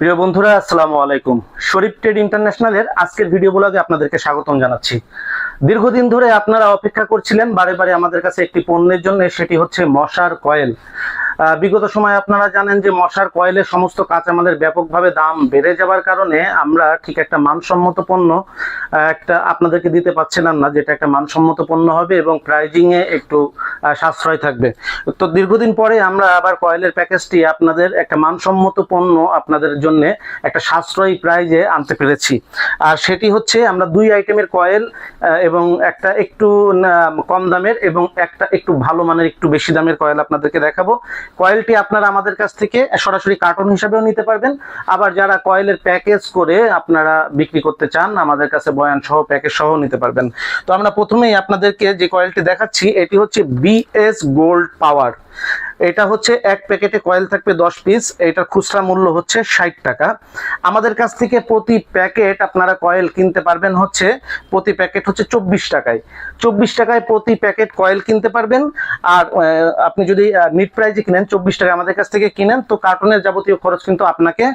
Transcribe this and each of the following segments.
প্রিয় বন্ধুরা, আসসালামু আলাইকুম। শরীফ ট্রেড ইন্টারন্যাশনালের আজকের ভিডিও ব্লগে আপনাদেরকে স্বাগতম জানাচ্ছি। দীর্ঘদিন ধরে আপনারা অপেক্ষা করছিলেন বারে বারে আমাদের কাছে একটি পণ্যের জন্য, সেটি হচ্ছে মশার কয়েল। বিগত সময় আপনারা জানেন যে মশার কয়েলের সমস্ত কাঁচামালের ব্যাপকভাবে দাম বেড়ে যাওয়ার কারণে আমরা ঠিক একটা মানসম্মত পণ্য একটা আপনাদেরকে দিতে পারছিলাম না, যেটা একটা মানসম্মত পণ্য হবে এবং প্রাইজিং এ একটু সাশ্রয় থাকবে। তো দীর্ঘদিন পরে আমরা আবার কয়েলের প্যাকেজটি আপনাদের একটা মানসম্মত পণ্য আপনাদের জন্য একটা সাশ্রয়ী প্রাইজে আনতে পেরেছি। আর সেটি হচ্ছে আমরা দুই আইটেমের কয়েল এবং একটা একটু কম দামের এবং একটা একটু ভালো মানের, একটু বেশি দামের কয়েল আপনাদেরকে দেখাবো। কয়েলটি আপনারা আমাদের কাছ থেকে সরাসরি কার্টন হিসাবেও নিতে পারবেন। আবার যারা কয়েলের প্যাকেজ করে আপনারা বিক্রি করতে চান, আমাদের কাছে বয়ান সহ প্যাকেজ সহ নিতে পারবেন। তো আমরা প্রথমেই আপনাদেরকে যে কয়েলটি দেখাচ্ছি, এটি হচ্ছে বিএস গোল্ড পাওয়ার। এটা হচ্ছে এক প্যাকেটে কয়েল থাকবে দশ পিস। এটার খুচরা মূল্য হচ্ছে ষাট টাকা। আমাদের কাছ থেকে প্রতি প্যাকেট আপনারা কয়েল কিনতে পারবেন হচ্ছে, প্রতি প্যাকেট হচ্ছে চব্বিশ টাকায়। চব্বিশ টাকায় প্রতি প্যাকেট কয়েল কিনতে পারবেন। আর আপনি যদি নিট প্রাইজে কিনেন, চব্বিশ টাকা আমাদের কাছ থেকে কিনেন, তো কার্টুনের যাবতীয় খরচ কিন্তু আপনাকে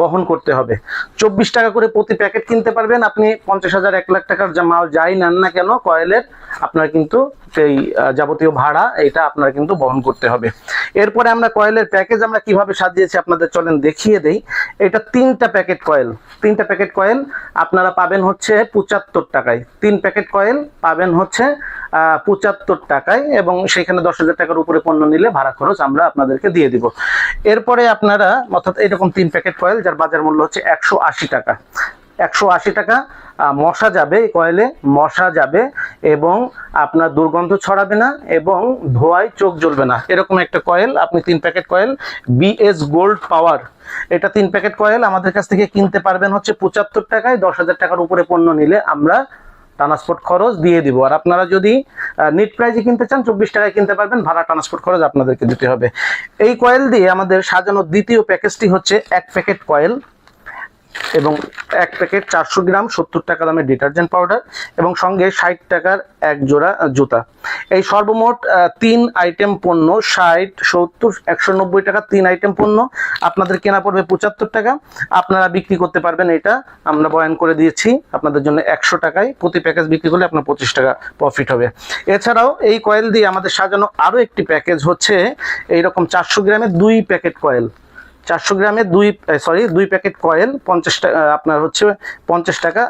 বহন করতে হবে। চব্বিশ টাকা করে প্রতি প্যাকেট কিনতে পারবেন। আপনি পঞ্চাশ হাজার, এক লাখ টাকার মাল যাই নেন না কেন, কয়েলের, আপনার কিন্তু সেই যাবতীয় ভাড়া এটা আপনার কিন্তু বহন করতে হবে। এরপরে আমরা কয়েলের প্যাকেজ আমরা কীভাবে সাজিয়েছি আপনাদের চলেন দেখিয়ে দেই। এটা তিনটা প্যাকেট কয়েল, তিনটা প্যাকেট কয়েল আপনারা পাবেন হচ্ছে পঁচাত্তর টাকায়। তিন প্যাকেট কয়েল পাবেন হচ্ছে পঁচাত্তর টাকায় এবং সেখানে দশ হাজার টাকার উপরে পণ্য নিলে ভাড়া খরচ আমরা আপনাদেরকে দিয়ে দিব। এরপরে আপনারা, অর্থাৎ এরকম তিন প্যাকেট কয়েল, যার বাজার মূল্য হচ্ছে একশো আশি টাকা। একশো আশি টাকা মশা যাবে এই কয়েলে, মশা যাবে এবং আপনার দুর্গন্ধ ছড়াবে না এবং ধোয়ায় চোখ জ্বলবে না। এরকম একটা কয়েল, আপনি তিন packet coil BS gold power এটা তিন প্যাকেট কয়েল আমাদের কাছ থেকে কিনতে পারবেন হচ্ছে পঁচাত্তর টাকায়, দশ হাজার টাকার উপরে পণ্য নিলে আমরা ট্রান্সপোর্ট খরচ দিয়ে দিব। আর আপনারা যদি নিট প্রাইজে কিনতে চান, চব্বিশ টাকায় কিনতে পারবেন, ভাড়া ট্রান্সপোর্ট খরচ আপনাদেরকে দিতে হবে। এই কয়েল দিয়ে আমাদের সাজানোর দ্বিতীয় প্যাকেজটি হচ্ছে এক প্যাকেট কয়েল। এবং এক প্যাকেট চারশো গ্রাম সত্তর টাকা দামের ডিটারজেন্ট পাউডার এবং সঙ্গে ষাট টাকার এক জোড়া জুতা। এই সর্বমোট তিন আইটেম পণ্য, ষাট, সত্তর, একশো নব্বই টাকা, তিন আইটেম পণ্য। আপনাদের কেনা পড়বে পঁচাত্তর টাকা। আপনারা বিক্রি করতে পারবেন এটা। আমরা বয়ান করে দিয়েছি, আপনাদের জন্য একশো টাকায়। প্রতি প্যাকেজ বিক্রি করলে আপনার পঁচিশ টাকা প্রফিট হবে। এছাড়াও এই কয়েল দিয়ে আমাদের সাজানো আরও একটি প্যাকেজ হচ্ছে, এইরকম চারশো গ্রামের দুই প্যাকেট কয়েল চারশো গ্রামের দুই সরি দুই প্যাকেট কয়েল, পঞ্চাশ টাকা আপনার হচ্ছে পঞ্চাশ টাকা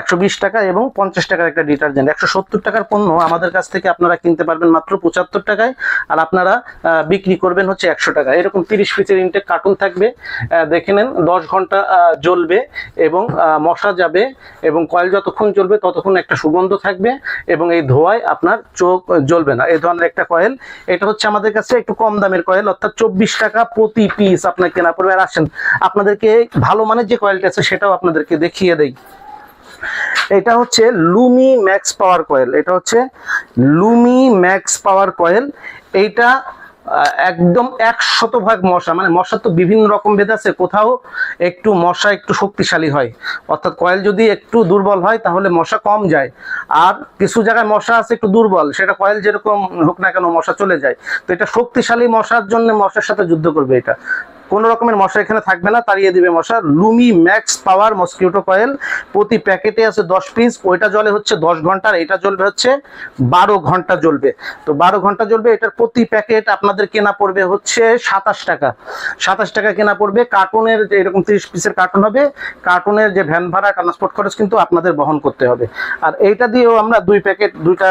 একশো বিশ টাকা এবং পঞ্চাশ টাকার একটা ডিটারজেন্ট। একশো সত্তর টাকার পণ্য আমাদের কাছ থেকে আপনারা কিনতে পারবেন মাত্র পঁচাত্তর টাকায়, আর আপনারা বিক্রি করবেন হচ্ছে একশো টাকা। এরকম তিরিশ পিসের ইনটেক কার্টুন থাকবে দেখে নেন, দশ ঘণ্টা জ্বলবে এবং মশা যাবে এবং কয়েল যতক্ষণ জ্বলবে ততক্ষণ একটা সুগন্ধ থাকবে এবং এই ধোয়ায় আপনার চোখ জ্বলবে না। এই ধরনের একটা কয়েল, এটা হচ্ছে আমাদের কাছে একটু কম দামের কয়েল, অর্থাৎ চব্বিশ টাকা প্রতি পিস আপনার কেনা পড়বে আর আসেন, আপনাদেরকে ভালো মানের যে কয়েলটা আছে সেটাও আপনাদেরকে দেখিয়ে দেই। এটা হচ্ছে লুমি ম্যাক্স পাওয়ার কয়েল এটা হচ্ছে লুমি ম্যাক্স পাওয়ার কয়েল এইটা একদম এক শতভাগ মশা মানে মশা তো বিভিন্ন রকম ভেদ আছে, কোথাও একটু মশা একটু শক্তিশালী হয়। অর্থাৎ কয়েল যদি একটু দুর্বল হয়, তাহলে মশা কম যায়। আর কিছু জায়গায় মশা আছে একটু দুর্বল, সেটা কয়েল যেরকম হোক না কেন মশা চলে যায়। তো এটা শক্তিশালী মশার জন্য মশার সাথে যুদ্ধ করবে এটা। কোনো রকমের মশা এখানে থাকবে না, তাড়িয়ে দিবে মশা। Lumi Max power mosquito coil প্রতি প্যাকেটে আছে দশ পিস। ওইটা জলে হচ্ছে দশ ঘণ্টা, আর এটা জ্বলবে হচ্ছে বারো ঘণ্টা জ্বলবে। তো বারো ঘণ্টা জ্বলবে, এটার প্রতি প্যাকেট আপনাদের কেনা পড়বে হচ্ছে সাতাশ টাকা। সাতাশ টাকা কেনা পড়বে, কার্টুনের যে এরকম তিরিশ পিসের কার্টুন হবে, কার্টুনের যে ভ্যান ভাড়া ট্রান্সপোর্ট খরচ কিন্তু আপনাদের বহন করতে হবে। আর এইটা দিয়েও আমরা দুই প্যাকেট, দুইটা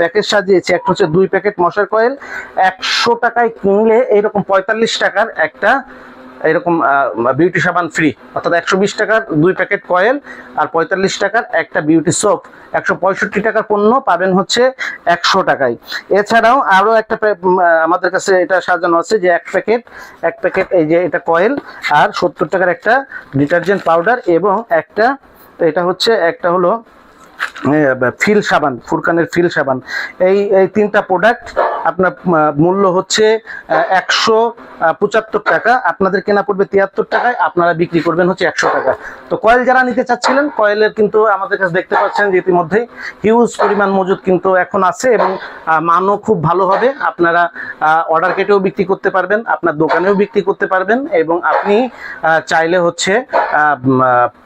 প্যাকেট সাজিয়েছি। একটা হচ্ছে দুই প্যাকেট মশার কয়েল একশো টাকায় কিনলে এইরকম পঁয়তাল্লিশ টাকার একটা এরকম বিউটি সাবান ফ্রি অর্থাৎ একশো বিশ টাকার দুই প্যাকেট কয়েল আর পঁয়তাল্লিশ টাকার একটা বিউটি সোপ একশো পঁয়ষট্টি টাকার পণ্য পাবেন হচ্ছে একশো টাকায়। এছাড়াও আরও একটা আমাদের কাছে এটা সাজানো আছে যে এক প্যাকেট এক প্যাকেট এই যে এটা কয়েল আর সত্তর টাকার একটা ডিটারজেন্ট পাউডার এবং একটা, এটা হচ্ছে একটা হলো ফিল সাবান, ফুরকানের ফিল সাবান। এই এই তিনটা প্রোডাক্ট আপনার মূল্য হচ্ছে একশো পঁচাত্তর টাকা। আপনাদের কেনা পড়বে তিয়াত্তর টাকায়, আপনারা বিক্রি করবেন হচ্ছে একশো টাকা। তো কয়েল যারা নিতে চাচ্ছিলেন, কয়েলের কিন্তু আমাদের কাছে দেখতে পাচ্ছেন যে ইতিমধ্যেই হিউজ পরিমাণ মজুদ কিন্তু এখন আছে এবং মানও খুব ভালো হবে। আপনারা অর্ডার কেটেও বিক্রি করতে পারবেন, আপনার দোকানেও বিক্রি করতে পারবেন এবং আপনি চাইলে হচ্ছে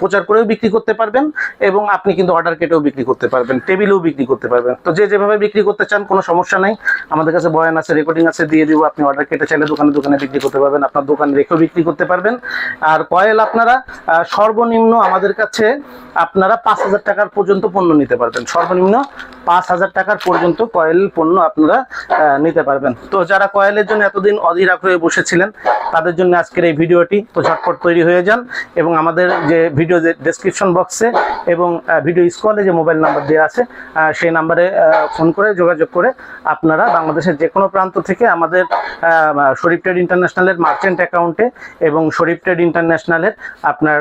প্রচার করেও বিক্রি করতে পারবেন এবং আপনি কিন্তু অর্ডার কেটেও বিক্রি করতে পারবেন টেবিলেও বিক্রি করতে পারবেন। তো যে যেভাবে বিক্রি করতে চান, কোনো সমস্যা নেই। আমাদের কাছে বয়ান আছে রেকর্ডিং আছে, দিয়ে দিব। আপনি অর্ডার কেটে চাইলে দোকানে দোকানে বিক্রি করতে পারবেন, আপনার দোকানে রেখেও বিক্রি করতে পারবেন। আর কয়েল আপনারা সর্বনিম্ন আমাদের কাছে আপনারা পাঁচ হাজার টাকার পর্যন্ত পণ্য নিতে পারবেন। সর্বনিম্ন পাঁচ হাজার টাকার পর্যন্ত কয়েল পণ্য আপনারা নিতে পারবেন। তো যারা কয়েলের জন্য এতদিন অধীর হয়ে বসেছিলেন তাদের জন্য আজকের এই ভিডিওটি তো ঝটপট তৈরি হয়ে যান এবং আমাদের যে ভিডিও ডেসক্রিপশন বক্সে এবং ভিডিও স্কলে যে মোবাইল নাম্বার দেওয়া আছে সেই নাম্বারে ফোন করে যোগাযোগ করে আপনারা বাংলাদেশের যে কোনো প্রান্ত থেকে আমাদের শরীফ ট্রেড ইন্টারন্যাশনালের মার্চেন্ট অ্যাকাউন্টে এবং শরীফ ট্রেড ইন্টারন্যাশনালের আপনার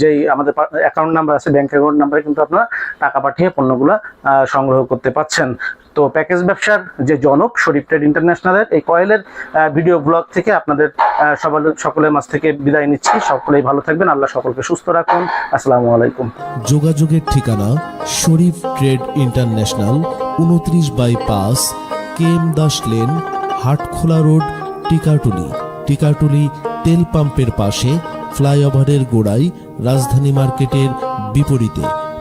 যেই আমাদের অ্যাকাউন্ট নাম্বার আছে ব্যাংক অ্যাকাউন্ট নাম্বারে কিন্তু আপনারা টাকা পাঠিয়ে পণ্যগুলো আহ, সংগ্রহ করতে পাচ্ছেন। তো প্যাকেজ ব্যবসার যে জনক শরীফ ট্রেড ইন্টারন্যাশনালের এই কয়েলের ভিডিও ব্লগ থেকে আপনাদের সবার সকলের মাছ থেকে বিদায় নিচ্ছি। সকলেই ভালো থাকবেন। আল্লাহ সকলকে সুস্থ রাখুন। আসসালামু আলাইকুম। যোগাযোগের ঠিকানা শরীফ ট্রেড ইন্টারন্যাশনাল উনত্রিশ বাই পাঁচ KM Das Lane, Hatkhola Road, Tikatuli. Tikatuli তেল পাম্পের পাশে ফ্লাইওভারের গোড়ায় রাজধানী মার্কেটের বিপরীতে।